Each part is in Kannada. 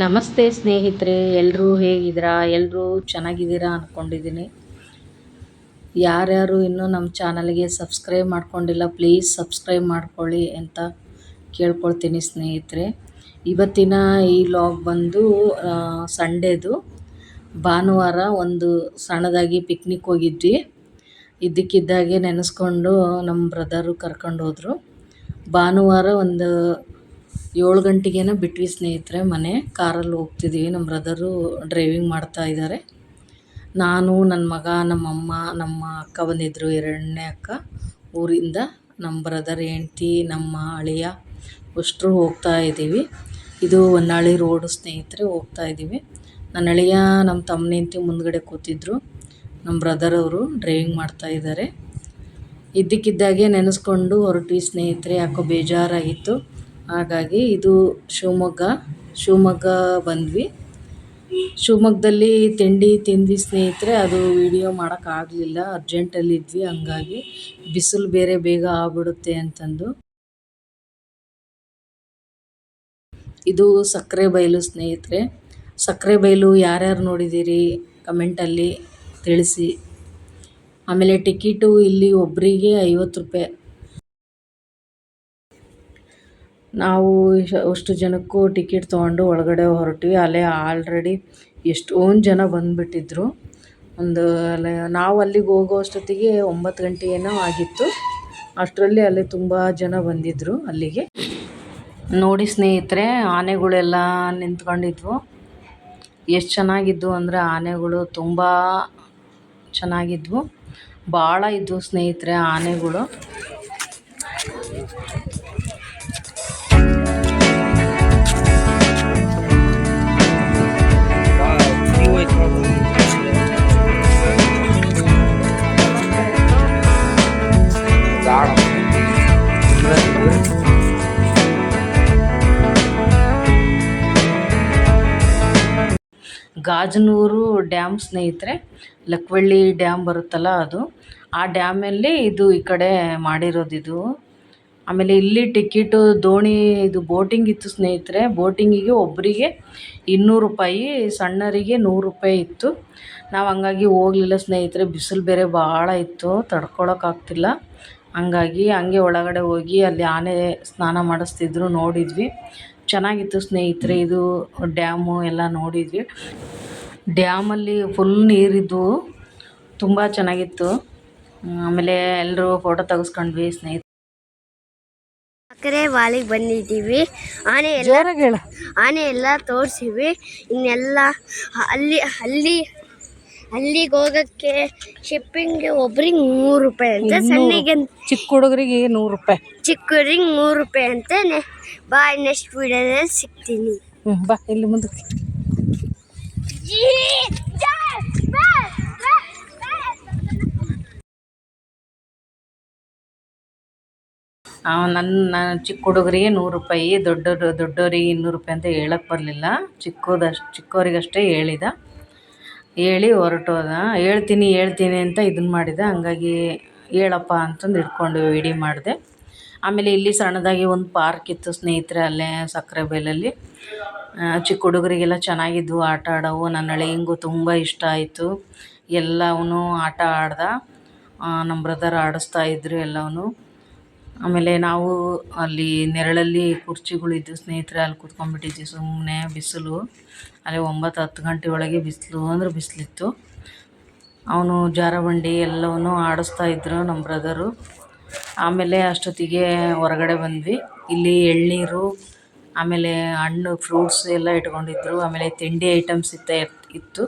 ನಮಸ್ತೆ ಸ್ನೇಹಿತರೆ ಎಲ್ಲರೂ ಹೇಗಿದ್ದೀರಾ? ಎಲ್ಲರೂ ಚೆನ್ನಾಗಿದ್ದೀರಾ ಅಂದ್ಕೊಂಡಿದ್ದೀನಿ ಯಾರ್ಯಾರು ಇನ್ನೂ ನಮ್ಮ ಚಾನಲ್ಗೆ ಸಬ್ಸ್ಕ್ರೈಬ್ ಮಾಡ್ಕೊಂಡಿಲ್ಲ, ಪ್ಲೀಸ್ ಸಬ್ಸ್ಕ್ರೈಬ್ ಮಾಡ್ಕೊಳ್ಳಿ ಅಂತ ಕೇಳ್ಕೊಳ್ತೀನಿ ಸ್ನೇಹಿತರೆ. ಇವತ್ತಿನ ಈ ಲಾಗ್ ಬಂದು ಸಂಡೇದು. ಭಾನುವಾರ ಒಂದು ಸಣ್ಣದಾಗಿ ಪಿಕ್ನಿಕ್ ಹೋಗಿದ್ವಿ. ಇದ್ದಕ್ಕಿದ್ದಾಗೆ ನೆನೆಸ್ಕೊಂಡು ನಮ್ಮ ಬ್ರದರು ಕರ್ಕೊಂಡು ಹೋದರು ಭಾನುವಾರ ಒಂದು ಏಳು ಗಂಟೆಗೇನೋ ಬಿಟ್ವಿ ಸ್ನೇಹಿತರೆ, ಮನೆ ಕಾರಲ್ಲಿ ಹೋಗ್ತಿದ್ದೀವಿ ನಮ್ಮ ಬ್ರದರು ಡ್ರೈವಿಂಗ್ ಮಾಡ್ತಾ ಇದ್ದಾರೆ ನಾನು ನನ್ನ ಮಗ, ನಮ್ಮಮ್ಮ, ನಮ್ಮ ಅಕ್ಕ ಬಂದಿದ್ದರು ಎರಡನೇ ಅಕ್ಕ ಊರಿಂದ ನಮ್ಮ ಬ್ರದರ್ ಹೆಂಡ್ತಿ, ನಮ್ಮ ಅಳಿಯ ಅಷ್ಟರು ಹೋಗ್ತಾ ಇದ್ದೀವಿ. ಇದು ಹೊನ್ನಾಳಿ ರೋಡು ಸ್ನೇಹಿತರೆ, ಹೋಗ್ತಾ ಇದ್ದೀವಿ. ನನ್ನ ಅಳಿಯ ನಮ್ಮ ತಮ್ಮನ ಹೆಂಡ್ತಿ ಮುಂದ್ಗಡೆ ಕೂತಿದ್ರು. ನಮ್ಮ ಬ್ರದರ್ ಅವರು ಡ್ರೈವಿಂಗ್ ಮಾಡ್ತಾ ಇದ್ದಾರೆ. ಇದ್ದಕ್ಕಿದ್ದಾಗೆ ನೆನೆಸ್ಕೊಂಡು ಹೊರಟ್ವಿ ಸ್ನೇಹಿತರೆ. ಯಾಕೋ ಬೇಜಾರಾಗಿತ್ತು. ಹಾಗಾಗಿ ಇದು ಶಿವಮೊಗ್ಗ. ಶಿವಮೊಗ್ಗ ಬಂದ್ವಿ. ಶಿವಮೊಗ್ಗದಲ್ಲಿ ತಿಂಡಿ ತಿಂದ್ವಿ ಸ್ನೇಹಿತರೆ, ಅದು ವೀಡಿಯೋ ಮಾಡೋಕ್ಕಾಗಲಿಲ್ಲ ಅರ್ಜೆಂಟಲ್ಲಿದ್ವಿ ಹಂಗಾಗಿ ಬಿಸಿಲು ಬೇರೆ ಬೇಗ ಆಗ್ಬಿಡುತ್ತೆ ಅಂತಂದು. ಇದು ಸಕ್ಕರೆ ಬಯಲು ಸ್ನೇಹಿತರೆ. ಸಕ್ಕರೆ ಬಯಲು ಯಾರ್ಯಾರು ನೋಡಿದ್ದೀರಿ? ಕಮೆಂಟಲ್ಲಿ ತಿಳಿಸಿ. ಆಮೇಲೆ ಟಿಕೆಟು ಇಲ್ಲಿ ಒಬ್ಬರಿಗೆ ಐವತ್ತು ರೂಪಾಯಿ. ನಾವು ಅಷ್ಟು ಜನಕ್ಕೂ ಟಿಕೆಟ್ ತೊಗೊಂಡು ಒಳಗಡೆ ಹೊರಟ್ವಿ. ಅಲ್ಲೇ ಆಲ್ರೆಡಿ ಎಷ್ಟೊಂದು ಜನ ಬಂದುಬಿಟ್ಟಿದ್ರು. ಒಂದು ಅಲ್ಲೇ ನಾವು ಅಲ್ಲಿಗೆ ಹೋಗೋ ಅಷ್ಟೊತ್ತಿಗೆ ಒಂಬತ್ತು ಗಂಟೆ ಏನೋ ಆಗಿತ್ತು. ಅಷ್ಟರಲ್ಲಿ ಅಲ್ಲಿ ತುಂಬ ಜನ ಬಂದಿದ್ದರು ಅಲ್ಲಿಗೆ. ನೋಡಿ ಸ್ನೇಹಿತರೆ, ಆನೆಗಳೆಲ್ಲ ನಿಂತ್ಕೊಂಡಿದ್ವು. ಎಷ್ಟು ಚೆನ್ನಾಗಿದ್ವು ಅಂದರೆ ಆನೆಗಳು ತುಂಬ ಚೆನ್ನಾಗಿದ್ವು. ಭಾಳ ಇದ್ವು ಸ್ನೇಹಿತರೆ ಆನೆಗಳು. ಗಾಜನೂರು ಡ್ಯಾಮ್ ಸ್ನೇಹಿತರೆ, ಲಕ್ವಳ್ಳಿ ಡ್ಯಾಮ್ ಬರುತ್ತಲ್ಲ ಅದು. ಆ ಡ್ಯಾಮಲ್ಲಿ ಇದು ಈ ಕಡೆ ಇದು. ಆಮೇಲೆ ಇಲ್ಲಿ ಟಿಕೆಟು, ದೋಣಿ, ಇದು ಬೋಟಿಂಗ್ ಇತ್ತು ಸ್ನೇಹಿತರೆ. ಬೋಟಿಂಗಿಗೆ ಒಬ್ಬರಿಗೆ ಇನ್ನೂರು ರೂಪಾಯಿ, ಸಣ್ಣರಿಗೆ ನೂರು ರೂಪಾಯಿ ಇತ್ತು. ನಾವು ಹಂಗಾಗಿ ಹೋಗ್ಲಿಲ್ಲ ಸ್ನೇಹಿತರೆ. ಬಿಸಿಲು ಬೇರೆ ಭಾಳ ಇತ್ತು ತಡ್ಕೊಳಕ್ಕಾಗ್ತಿಲ್ಲ ಹಂಗಾಗಿ ಹಂಗೆ ಒಳಗಡೆ ಹೋಗಿ ಅಲ್ಲಿ ಆನೆ ಸ್ನಾನ ಮಾಡಿಸ್ತಿದ್ರು, ನೋಡಿದ್ವಿ. ಚೆನ್ನಾಗಿತ್ತು ಸ್ನೇಹಿತರೆ ಇದು ಡ್ಯಾಮು ಎಲ್ಲ ನೋಡಿದ್ವಿ. ಡ್ಯಾಮಲ್ಲಿ ಫುಲ್ ನೀರಿದ್ವು ತುಂಬ ಚೆನ್ನಾಗಿತ್ತು. ಆಮೇಲೆ ಎಲ್ಲರೂ ಫೋಟೋ ತೆಗೆಸ್ಕೊಂಡ್ವಿ ಸ್ನೇಹಿತರೆ. ಸಕ್ಕರೆ ವಾಲಿಗೆ ಬಂದಿದ್ದೀವಿ. ಆನೆ ಎಲ್ಲ ಆನೆ ಎಲ್ಲ ತೋರಿಸಿವಿ. ಇನ್ನೆಲ್ಲ ಅಲ್ಲಿ ಅಲ್ಲಿ ಅಲ್ಲಿಗೆ ಹೋಗಕ್ಕೆ ಶಿಪ್ಪಿಂಗ್ಗೆ ಒಬ್ರಿಗೆ ನೂರು ರೂಪಾಯಿ ಅಂತ ಸಣ್ಣಿಗೆ ಚಿಕ್ಕ ಹುಡುಗರಿಗೆ ನೂರು ರೂಪಾಯಿ. ಚಿಕ್ಕವ್ರಿಗೆ ಮೂರು ರೂಪಾಯಿ ಅಂತಾನೆ. ಬಾಯ್ ನೆಕ್ಸ್ಟ್ ವಿಡಿಯೋದಲ್ಲಿ ಸಿಗ್ತೀನಿ. ಹ್ಞೂ ಬಾ ಇಲ್ಲಿ ಮುಂದಕ್ಕೆ ನನ್ನ ನನ್ನ ಚಿಕ್ಕ ಹುಡುಗರಿಗೆ ನೂರು ರೂಪಾಯಿ ದೊಡ್ಡೋರು ದೊಡ್ಡೋರಿಗೆ ಇನ್ನೂರು ರೂಪಾಯಿ ಅಂತ ಹೇಳಕ್ಕೆ ಬರಲಿಲ್ಲ. ಚಿಕ್ಕದಷ್ಟು ಚಿಕ್ಕವರಿಗಷ್ಟೇ ಹೇಳಿದ. ಹೇಳಿ ಹೊರಟೋದ. ಹೇಳ್ತೀನಿ ಹೇಳ್ತೀನಿ ಅಂತ ಇದನ್ನ ಮಾಡಿದ. ಹಂಗಾಗಿ ಹೇಳಪ್ಪ ಅಂತಂದು ಇಟ್ಕೊಂಡು ವಿಡಿ ಮಾಡಿದೆ. ಆಮೇಲೆ ಇಲ್ಲಿ ಸಣ್ಣದಾಗಿ ಒಂದು ಪಾರ್ಕ್ ಇತ್ತು ಸ್ನೇಹಿತರೆ ಅಲ್ಲೇ ಸಕ್ಕರೆ ಬೈಲಲ್ಲಿ. ಚಿಕ್ಕ ಹುಡುಗರಿಗೆಲ್ಲ ಚೆನ್ನಾಗಿದ್ವು ಆಟ ಆಡೋವು. ನನ್ನ ಅಳಿಯಂಗೂ ತುಂಬ ಇಷ್ಟ ಆಯಿತು. ಎಲ್ಲವೂ ಆಟ ಆಡ್ದ. ನಮ್ಮ ಬ್ರದರ್ ಆಡಿಸ್ತಾ ಇದ್ದರು ಎಲ್ಲವೂ ಆಮೇಲೆ ನಾವು ಅಲ್ಲಿ ನೆರಳಲ್ಲಿ ಕುರ್ಚಿಗಳಿದ್ವು ಸ್ನೇಹಿತರೆ, ಅಲ್ಲಿ ಕೂತ್ಕೊಂಡ್ಬಿಟ್ಟಿದ್ವಿ ಸುಮ್ಮನೆ ಬಿಸಿಲು. ಅಲ್ಲಿ ಒಂಬತ್ತು ಹತ್ತು ಗಂಟೆ ಒಳಗೆ ಬಿಸಿಲು ಅಂದ್ರೆ ಬಿಸಿಲಿತ್ತು. ಅವನು ಜಾರಬಂಡಿ ಎಲ್ಲವನ್ನೂ ಆಡಿಸ್ತಾ ಇದ್ದರು ನಮ್ಮ ಬ್ರದರು ಆಮೇಲೆ ಅಷ್ಟೊತ್ತಿಗೆ ಹೊರಗಡೆ ಬಂದ್ವಿ. ಇಲ್ಲಿ ಎಳನೀರು, ಆಮೇಲೆ ಹಣ್ಣು ಫ್ರೂಟ್ಸ್ ಎಲ್ಲ ಇಟ್ಕೊಂಡಿದ್ರು. ಆಮೇಲೆ ತಿಂಡಿ ಐಟಮ್ಸ್ ಇತ್ತ ಇತ್ತು.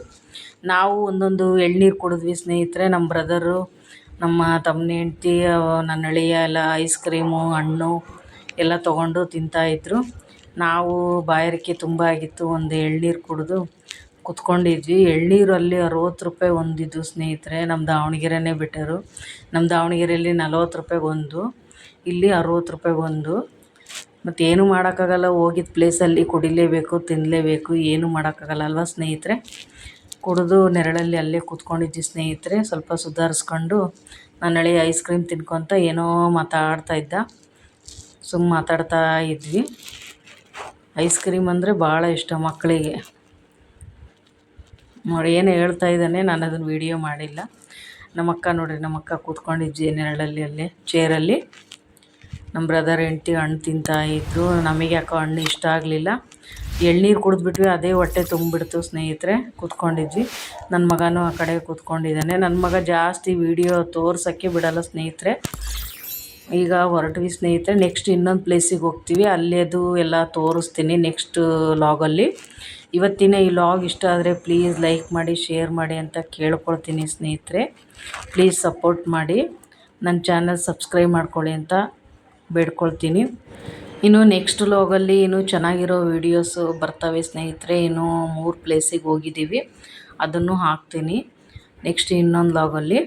ನಾವು ಒಂದೊಂದು ಎಳ್ನೀರು ಕುಡಿದ್ವಿ ಸ್ನೇಹಿತರೆ. ನಮ್ಮ ಬ್ರದರು ನಮ್ಮ ತಮ್ಮನ ಹೆಂಡ್ತಿ, ನನ್ನ ಅಳಿಯ ಎಲ್ಲ ಐಸ್ ಕ್ರೀಮು ಹಣ್ಣು ಎಲ್ಲ ತೊಗೊಂಡು ತಿಂತಾಯಿದ್ರು ನಾವು ಬಾಯಾರಿಕೆ ತುಂಬ ಆಗಿತ್ತು. ಒಂದು ಎಳ್ನೀರು ಕುಡಿದು ಕುತ್ಕೊಂಡಿದ್ವಿ. ಎಳ್ನೀರು ಅಲ್ಲಿ ಅರವತ್ತು ರೂಪಾಯಿ ಒಂದಿದ್ದು ಸ್ನೇಹಿತರೆ ನಮ್ಮ ದಾವಣಗೆರೆನೇ ಬೆಟರು ನಮ್ಮ ದಾವಣಗೆರೆಯಲ್ಲಿ ನಲ್ವತ್ತು ರೂಪಾಯಿಗೆ ಒಂದು, ಇಲ್ಲಿ ಅರವತ್ತು ರೂಪಾಯಿಗೆ ಒಂದು. ಮತ್ತು ಏನೂ ಮಾಡೋಕ್ಕಾಗಲ್ಲ ಹೋಗಿದ್ದ ಪ್ಲೇಸಲ್ಲಿ ಕುಡಿಲೇಬೇಕು ತಿನ್ನಲೇಬೇಕು ಏನೂ ಮಾಡೋಕ್ಕಾಗಲ್ಲ ಅಲ್ವಾ ಸ್ನೇಹಿತರೆ? ಕುಡಿದು ನೆರಳಲ್ಲಿ ಅಲ್ಲೇ ಕೂತ್ಕೊಂಡಿದ್ವಿ ಸ್ನೇಹಿತರೆ, ಸ್ವಲ್ಪ ಸುಧಾರಿಸ್ಕೊಂಡು. ನಾನು ಹಳೆ ಐಸ್ ಕ್ರೀಮ್ ತಿನ್ಕೊತ ಏನೋ ಮಾತಾಡ್ತಾ ಇದ್ದ. ಸುಮ್ಮ ಮಾತಾಡ್ತಾ ಇದ್ವಿ. ಐಸ್ ಕ್ರೀಮ್ ಅಂದರೆ ಭಾಳ ಇಷ್ಟ ಮಕ್ಕಳಿಗೆ ನೋಡಿ, ಏನು ಹೇಳ್ತಾ ಇದ್ದಾನೆ ನಾನು ಅದನ್ನು ವೀಡಿಯೋ ಮಾಡಿಲ್ಲ. ನಮ್ಮಕ್ಕ ನೋಡಿರಿ ನಮ್ಮಕ್ಕ ಕೂತ್ಕೊಂಡಿದ್ವಿ ನೆರಳಲ್ಲಿ, ಅಲ್ಲೇ ಚೇರಲ್ಲಿ ನಮ್ಮ ಬ್ರದರ್ ಹೆಂಡ್ತಿ ಹಣ್ಣು ತಿಂತಾ ಇದ್ರು. ನಮಗೆ ಯಾಕೋ ಹಣ್ಣು ಇಷ್ಟ ಆಗಲಿಲ್ಲ. ಎಳ್ನೀರು ಕುಡಿದ್ಬಿಟ್ವಿ, ಅದೇ ಹೊಟ್ಟೆ ತುಂಬಿಡ್ತು ಸ್ನೇಹಿತರೆ, ಕೂತ್ಕೊಂಡಿದ್ವಿ. ನನ್ನ ಮಗನೂ ಆ ಕಡೆ ಕೂತ್ಕೊಂಡಿದ್ದಾನೆ. ನನ್ನ ಮಗ ಜಾಸ್ತಿ ವೀಡಿಯೋ ತೋರ್ಸೋಕ್ಕೆ ಬಿಡಲ್ಲ ಸ್ನೇಹಿತರೆ. ಈಗ ಹೊರಟ್ವಿ ಸ್ನೇಹಿತರೆ ನೆಕ್ಸ್ಟ್ ಇನ್ನೊಂದು ಪ್ಲೇಸಿಗೆ ಹೋಗ್ತೀವಿ. ಅಲ್ಲೇದು ಎಲ್ಲ ತೋರಿಸ್ತೀನಿ ನೆಕ್ಸ್ಟ್ ಲಾಗಲ್ಲಿ ಇವತ್ತಿನ ಈ ಲಾಗ್ ಇಷ್ಟ ಆದರೆ ಪ್ಲೀಸ್ ಲೈಕ್ ಮಾಡಿ ಶೇರ್ ಮಾಡಿ ಅಂತ ಕೇಳ್ಕೊಳ್ತೀನಿ ಸ್ನೇಹಿತರೆ. ಪ್ಲೀಸ್ ಸಪೋರ್ಟ್ ಮಾಡಿ. ನನ್ನ ಚಾನಲ್ ಸಬ್ಸ್ಕ್ರೈಬ್ ಮಾಡ್ಕೊಳ್ಳಿ ಅಂತ ಬೇಡ್ಕೊಳ್ತೀನಿ. ಇನ್ನು ನೆಕ್ಸ್ಟ್ ಲಾಗಲ್ಲಿ ಇನ್ನು ಚೆನ್ನಾಗಿರೋ ವೀಡಿಯೋಸು ಬರ್ತವೆ ಸ್ನೇಹಿತರೆ. ಇನ್ನು ಮೂರು ಪ್ಲೇಸಿಗೆ ಹೋಗಿದ್ದೀವಿ. ಅದನ್ನು ಹಾಕ್ತೀನಿ. ನೆಕ್ಸ್ಟ್ ಇನ್ನೊಂದು ಲಾಗಲ್ಲಿ